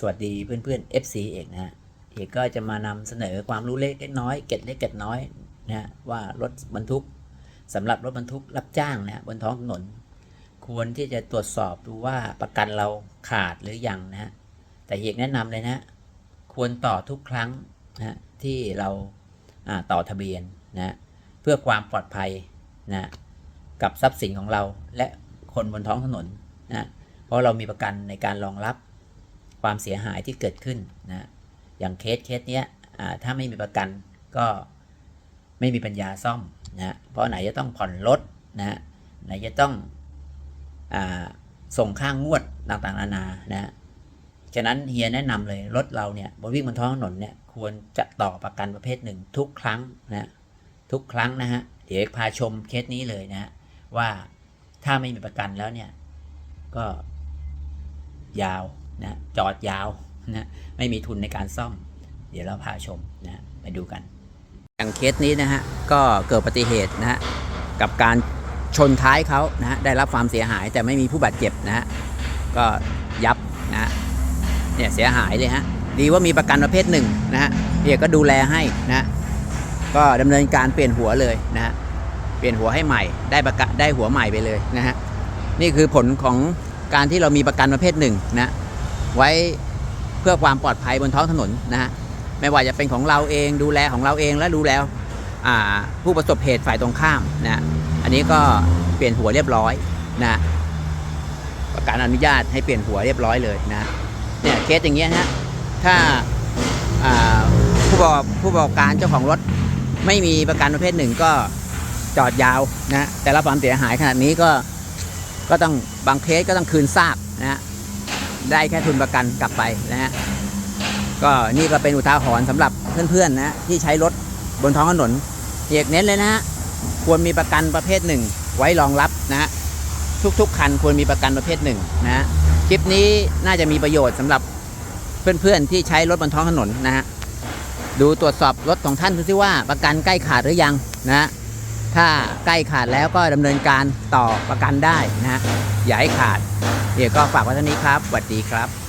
สวัสดีเพื่อนๆ FC เอกนะฮะเอกก็จะมานำเสนอความรู้เล็กน้อยเก็ดเล็กเก็ดน้อยนะฮะว่ารถบรรทุกสำหรับรถบรรทุกรับจ้างนะฮะบนท้องถนน ควรที่จะตรวจสอบดูว่าประกันเราขาดหรือยังนะฮะแต่เอกแนะนำเลยนะ ควรต่อทุกครั้งนะฮะที่เราต่อทะเบียนนะฮะเพื่อความปลอดภัยนะฮะกับทรัพย์สินของเราและคนบนท้องถนนนะเพราะเรามีประกันในการรองรับ ความเสียหายที่เกิดขึ้นนะอย่างเคสเคสเนี้ยถ้าไม่มีประกันก็ไม่มีปัญญาซ่อมนะเพราะไหนจะต้องผ่อนรถนะไหนจะต้องอส่งค่างงวดต่างๆนานานะฉะนั้นเฮียแนะนำเลยรถเราเนี่ยบนวิ่งบนท้องถนนเนี่ยควรจะต่อประกันประเภทหนึ่งทุกครั้งนะทุกครั้งนะฮะเดี๋ยวพาชมเคสนี้เลยนะว่าถ้าไม่มีประกันแล้วเนี่ยก็ยาว นะจอดยาวนะไม่มีทุนในการซ่อม เดี๋ยวเราพาชมนะไปดูกัน อย่างเคสนี้นะฮะก็เกิดอุบัติเหตุนะฮะกับการชนท้ายเขานะฮะได้รับความเสียหายแต่ไม่มีผู้บาดเจ็บนะฮะก็ยับนะฮะเนี่ยเสียหายเลยฮะดีว่ามีประกันประเภทหนึ่งนะฮะเอกก็ดูแลให้นะฮะก็ดำเนินการเปลี่ยนหัวเลยนะฮะเปลี่ยนหัวให้ใหม่ได้ประกันได้หัวใหม่ไปเลยนะฮะนี่คือผลของการที่เรามีประกันประเภทหนึ่งนะ ไว้เพื่อความปลอดภัยบนท้องถนนนะฮะไม่ว่าจะเป็นของเราเองดูแลของเราเองและดูแลผู้ประสบเหตุฝ่ายตรงข้ามนะอันนี้ก็เปลี่ยนหัวเรียบร้อยนะประกันอนุญาตให้เปลี่ยนหัวเรียบร้อยเลยนะเนี่ยเคสอย่างเงี้ยฮะถ้าผู้ประกอบผู้ประกอบการเจ้าของรถไม่มีประกันประเภทหนึ่งก็จอดยาวนะแต่รับความเสียหายขนาดนี้ก็ก็ต้องบางเคสก็ต้องคืนซากนะ ได้แค่ทุนประกันกลับไปนะฮะก็นี่ก็เป็นอุทาหรณ์สำหรับเพื่อนๆนะที่ใช้รถบนท้องถนนเอกเน้นเลยนะฮะควรมีประกันประเภทหนึ่ง ไว้รองรับนะฮะทุกๆคันควรมีประกันประเภทหนึ่งนะฮะคลิปนี้น่าจะมีประโยชน์สำหรับเพื่อนๆที่ใช้รถบนท้องถนนนะฮะดูตรวจสอบรถของท่านดูซิว่าประกันใกล้ขาดหรือยังนะฮะถ้าใกล้ขาดแล้วก็ดำเนินการต่อประกันได้นะฮะอย่าให้ขาด เดี๋ยวก็ฝากไว้เท่านี้ครับสวัสดีครับ